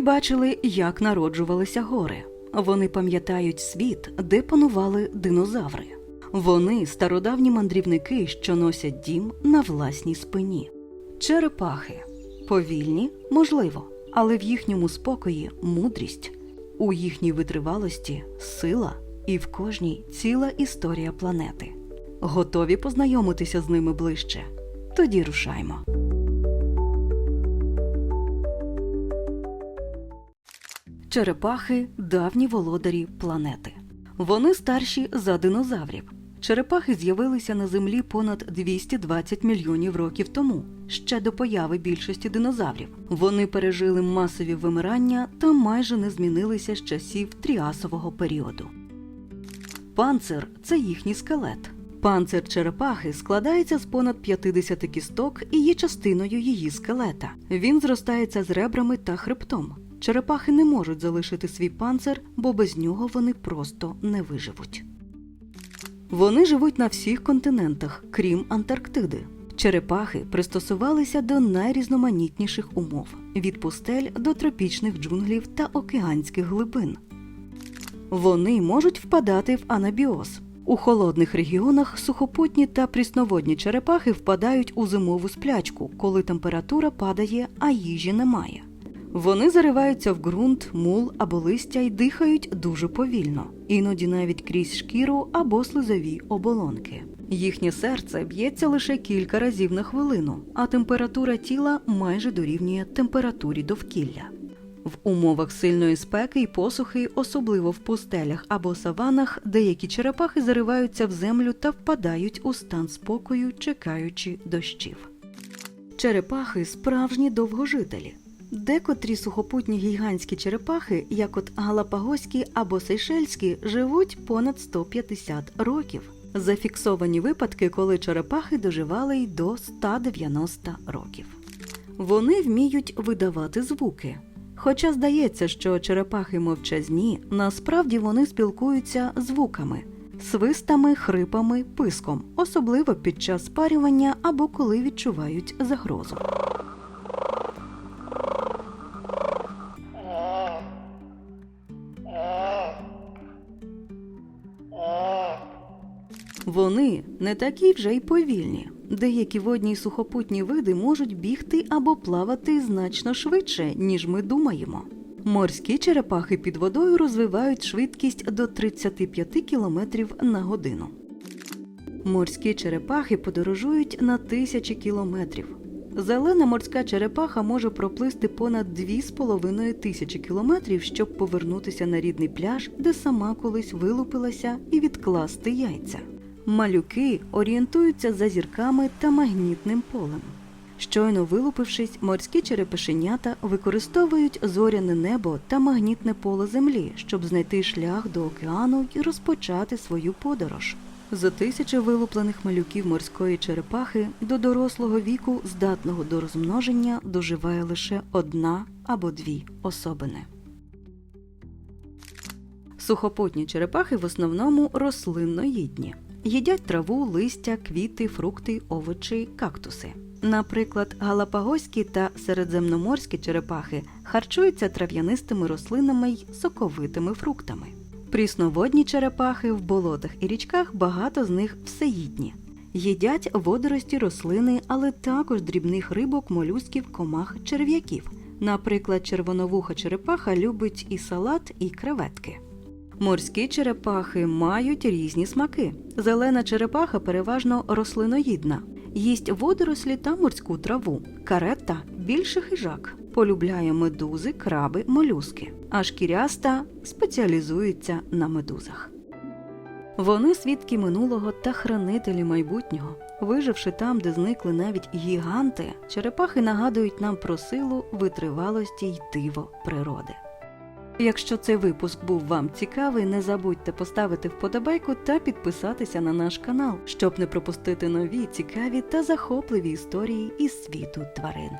бачили, як народжувалися гори. Вони пам'ятають світ, де панували динозаври. Вони стародавні мандрівники, що носять дім на власній спині. Черепахи повільні, можливо, але в їхньому спокої мудрість, у їхній витривалості сила і в кожній ціла історія планети. Готові познайомитися з ними ближче? Тоді рушаймо. Черепахи давні володарі планети. Вони старші за динозаврів. Черепахи з'явилися на землі понад 220 мільйонів років тому, ще до появи більшості динозаврів. Вони пережили масові вимирання та майже не змінилися з часів тріасового періоду. Панцир це їхній скелет. Панцир черепахи складається з понад 50 кісток і є частиною її скелета. Він зростається з ребрами та хребтом. Черепахи не можуть залишити свій панцир, бо без нього вони просто не виживуть. Вони живуть на всіх континентах, крім Антарктиди. Черепахи пристосувалися до найрізноманітніших умов від пустель до тропічних джунглів та океанських глибин. Вони можуть впадати в анабіоз. У холодних регіонах сухопутні та прісноводні черепахи впадають у зимову сплячку, коли температура падає, а їжі немає. Вони зариваються в ґрунт, мул або листя і дихають дуже повільно, іноді навіть крізь шкіру або слизові оболонки. Їхнє серце б'ється лише кілька разів на хвилину, а температура тіла майже дорівнює температурі довкілля. В умовах сильної спеки і посухи, особливо в пустелях або саванах, деякі черепахи зариваються в землю та впадають у стан спокою, чекаючи дощів. Черепахи справжні довгожителі. Декотрі сухопутні гігантські черепахи, як от галапагоські або сейшельські, живуть понад 150 років. Зафіксовані випадки, коли черепахи доживали й до 190 років. Вони вміють видавати звуки. Хоча здається, що черепахи мовчазні, насправді вони спілкуються звуками, свистами, хрипами, писком, особливо під час спарювання або коли відчувають загрозу. Вони не такі вже й повільні. Деякі водні й сухопутні види можуть бігти або плавати значно швидше, ніж ми думаємо. Морські черепахи під водою розвивають швидкість до 35 км на годину. Морські черепахи подорожують на тисячі кілометрів. Зелена морська черепаха може проплисти понад 2,5 тисячі кілометрів, щоб повернутися на рідний пляж, де сама колись вилупилася, і відкласти яйця. Малюки орієнтуються за зірками та магнітним полем. Щойно вилупившись, морські черепашенята використовують зоряне небо та магнітне поле землі, щоб знайти шлях до океану і розпочати свою подорож. За тисячі вилуплених малюків морської черепахи до дорослого віку, здатного до розмноження, доживає лише одна або дві особини. Сухопутні черепахи в основному рослинноїдні. Їдять траву, листя, квіти, фрукти, овочі, кактуси. Наприклад, галапагоські та середземноморські черепахи харчуються трав'янистими рослинами й соковитими фруктами. Прісноводні черепахи в болотах і річках багато з них всеїдні. Їдять водорості рослини, але також дрібних рибок, молюсків, комах, черв'яків. Наприклад, червоновуха черепаха любить і салат, і креветки. Морські черепахи мають різні смаки. Зелена черепаха переважно рослиноїдна. Їсть водорослі та морську траву. Карета більше хижак. Полюбляє медузи, краби, молюски. А шкіряста спеціалізується на медузах. Вони свідки минулого та хранителі майбутнього. Виживши там, де зникли навіть гіганти, черепахи нагадують нам про силу, витривалості й диво природи. Якщо цей випуск був вам цікавий, не забудьте поставити вподобайку та підписатися на наш канал, щоб не пропустити нові цікаві та захопливі історії із світу тварин.